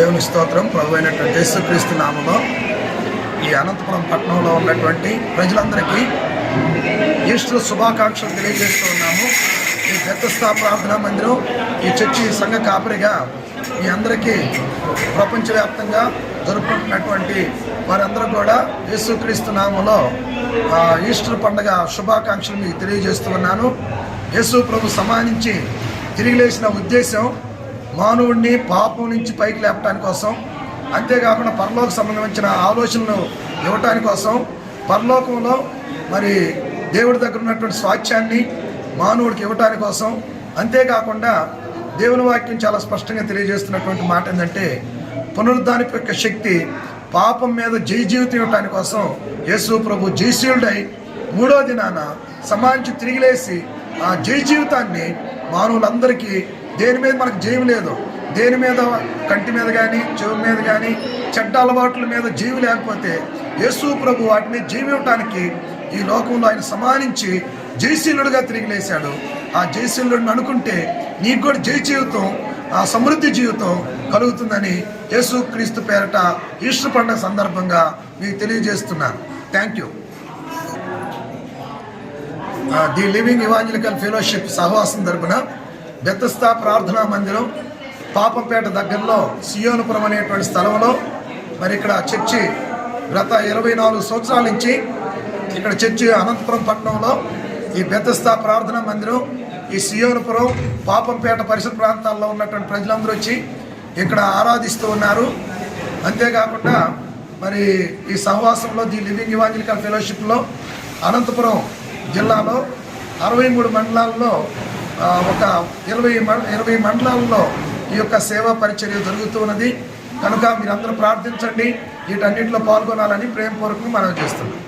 దేవుని స్తోత్రం ప్రభు అయినటువంటి యేసుక్రీస్తు నామలో ఈ అనంతపురం పట్టణంలో ఉన్నటువంటి ప్రజలందరికీ ఈస్టర్ శుభాకాంక్షలు తెలియజేస్తూ ఉన్నాము. ఈ గతస్థా ప్రార్థనా మందిరం ఈ చర్చి సంఘ కాపరిగా మీ అందరికీ ప్రపంచవ్యాప్తంగా జరుపుకుంటున్నటువంటి వారందరూ కూడా యేసుక్రీస్తు నామంలో ఆ, ఈస్టర్ పండగ శుభాకాంక్షలు మీకు తెలియజేస్తూ ఉన్నాను. యేసు ప్రభు సమానించి తిరిగి లేచిన ఉద్దేశం మానవుడిని పాపం నుంచి పైకి లేపటాని కోసం అంతేకాకుండా పరలోక సంబంధించిన ఆలోచనలు ఇవ్వటాని కోసం పరలోకంలో మరి దేవుడి దగ్గర ఉన్నటువంటి స్వాచ్యాన్ని మానవుడికి ఇవ్వటాని కోసం అంతేకాకుండా దేవుని వాక్యం చాలా స్పష్టంగా తెలియజేస్తున్నటువంటి మాట ఏంటంటే పునరుద్ధానిపు యొక్క శక్తి పాపం మీద జై జీవితం ఇవ్వటాని కోసం యేసు ప్రభు జయశీలుడై మూడో దినాన సమాధించి తిరిగిలేసి ఆ జై జీవితాన్ని మానవులందరికీ దేని మీద మనకు జీవి లేదు? దేని మీద కంటి మీద కానీ చెవి మీద కానీ చెడ్డ అలవాట్ల మీద జీవి లేకపోతే యేసు ప్రభు వాటిని జీవించటానికి ఈ లోకంలో ఆయన సమానించి జయశీలుడుగా తిరిగి లేశాడు. ఆ జయశీలుడిని అనుకుంటే నీకు కూడా జయ జీవితం ఆ సమృద్ధి జీవితం కలుగుతుందని యేసు క్రీస్తు పేరట ఈస్టర్ పండుగ సందర్భంగా మీకు తెలియజేస్తున్నాను. Thank you the living evangelical fellowship సహవాసం తరపున బెత్తస్థా ప్రార్థనా మందిరం పాపంపేట దగ్గరలో సియోనుపురం అనేటువంటి స్థలంలో మరి ఇక్కడ చర్చి గత ఇరవై నాలుగు సంవత్సరాల నుంచి ఇక్కడ చర్చి అనంతపురం పట్టణంలో ఈ బెత్తస్థా ప్రార్థనా మందిరం ఈ సియోనుపురం పాపంపేట పరిసర ప్రాంతాల్లో ఉన్నటువంటి ప్రజలందరూ వచ్చి ఇక్కడ ఆరాధిస్తూ ఉన్నారు. అంతేకాకుండా మరి ఈ సహవాసంలో ది లివింగ్ ఇవాంజలికల్ ఫెలోషిప్లో అనంతపురం జిల్లాలో అరవై మూడు మండలాల్లో ఒక ఇరవై ఇరవై మండలాల్లో ఈ యొక్క సేవా పరిచర్య జరుగుతూ ఉన్నది. కనుక మీరందరూ ప్రార్థించండి. వీటన్నింటిలో పాల్గొనాలని ప్రేమపూర్వకంగా మనం చేస్తున్నాం.